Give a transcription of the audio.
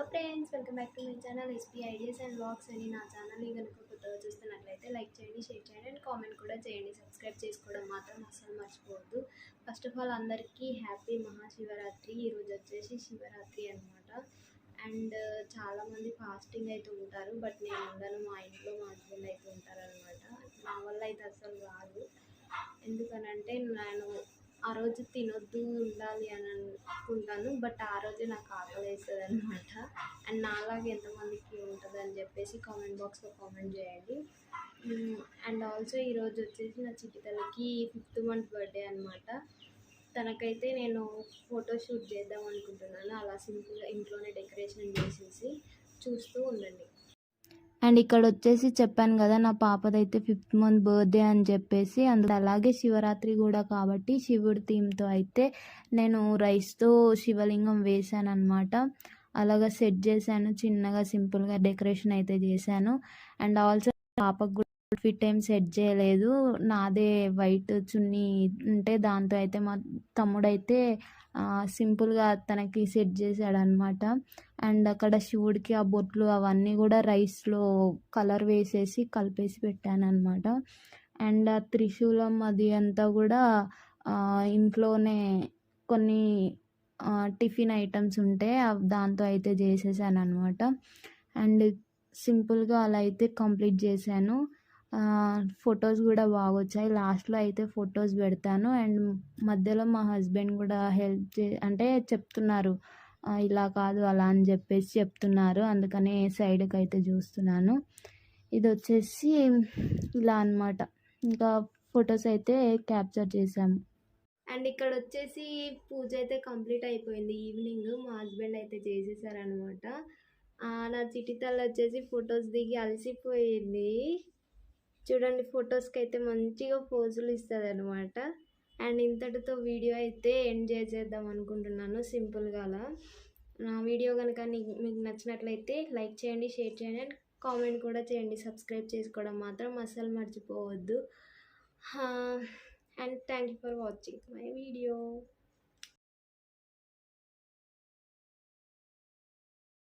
Hello friends welcome back to my channel SP ideas and blogs. అని నా ఛానల్ని కనుక కొత్తగా చూస్తున్నట్లయితే లైక్ చేయండి షేర్ చేయండి అండ్ కామెంట్ కూడా చేయండి. సబ్స్క్రైబ్ చేసుకోవడం మాత్రం అస్సలు మర్చిపోవద్దు. ఫస్ట్ ఆఫ్ ఆల్ అందరికీ హ్యాపీ మహాశివరాత్రి. ఈరోజు వచ్చేసి శివరాత్రి అనమాట అండ్ చాలామంది ఫాస్టింగ్ అయితే ఉంటారు బట్ నేను ఉండను. మా ఇంట్లో మా హస్బెండ్ అయితే ఉంటారు అనమాట నా వల్ల అయితే అసలు కాదు ఎందుకనంటే నేను ఆ రోజు తినొద్దు ఉండాలి అని అనుకుంటాను బట్ ఆ రోజే నాకు ఆకలి వేస్తుంది అనమాట అండ్ నాలాగే ఎంతమందికి ఉంటుంది అని చెప్పేసి కామెంట్ బాక్స్లో కామెంట్ చేయండి. అండ్ ఆల్సో ఈరోజు వచ్చేసి నా చిట్టి తల్లికి ఫిఫ్త్ మంత్ బర్త్డే అనమాట తనకైతే నేను ఫోటో షూట్ చేద్దాం అనుకుంటున్నాను అలా సింపుల్గా ఇంట్లోనే డెకరేషన్ చేసేసి చూస్తూ ఉండండి. అండ్ ఇక్కడ వచ్చేసి చెప్పాను కదా నా పాపదైతే ఫిఫ్త్ మంత్ బర్త్డే అని చెప్పేసి అందులో అలాగే శివరాత్రి కూడా కాబట్టి శివుడి థీమ్తో అయితే నేను రైస్తో శివలింగం వేశాను అనమాట అలాగా సెట్ చేశాను చిన్నగా సింపుల్గా డెకరేషన్ అయితే చేశాను. అండ్ ఆల్సో పాపకు కూడా ఫిట్ ఏం సెట్ చేయలేదు. నాదే వైట్ చున్నీ ఉంటే దాంతో అయితే మా తమ్ముడైతే సింపుల్గా తనకి సెట్ చేశాడు అనమాట అండ్ అక్కడ శివుడికి ఆ బొట్లు అవన్నీ కూడా రైస్లో కలర్ వేసేసి కలిపేసి పెట్టాను అనమాట అండ్ ఆ త్రిశూలం అది అంతా కూడా ఇంట్లోనే కొన్ని టిఫిన్ ఐటమ్స్ ఉంటే దాంతో అయితే చేసేసాను అనమాట అండ్ సింపుల్గా అలా అయితే కంప్లీట్ చేశాను. ఫొటోస్ కూడా బాగా వచ్చాయి లాస్ట్లో అయితే ఫొటోస్ పెడతాను. అండ్ మధ్యలో మా హస్బెండ్ కూడా హెల్ప్ చే అంటే చెప్తున్నారు. ఇలా కాదు అలా అని చెప్పేసి చెప్తున్నారు. అందుకనే సైడ్కి అయితే చూస్తున్నాను. ఇది వచ్చేసి ఇలా అనమాట ఇంకా ఫొటోస్ అయితే క్యాప్చర్ చేసాము అండ్ ఇక్కడ వచ్చేసి పూజ అయితే కంప్లీట్ అయిపోయింది. ఈవినింగ్ మా హస్బెండ్ అయితే చేసేసారనమాట నా చిటితల్లి వచ్చేసి ఫొటోస్ దిగి అలసిపోయింది. చూడండి ఫొటోస్కి అయితే మంచిగా పోజులు ఇస్తుంది అనమాట అండ్ ఇంతటితో వీడియో అయితే ఎండ్ చేసేద్దాం అనుకుంటున్నాను సింపుల్గా అలా. నా వీడియో కనుక మీకు నచ్చినట్లయితే లైక్ చేయండి షేర్ చేయండి అండ్ కామెంట్ కూడా చేయండి. సబ్స్క్రైబ్ చేసుకోవడం మాత్రం అస్సలు మర్చిపోవద్దు. And thank you for watching my video.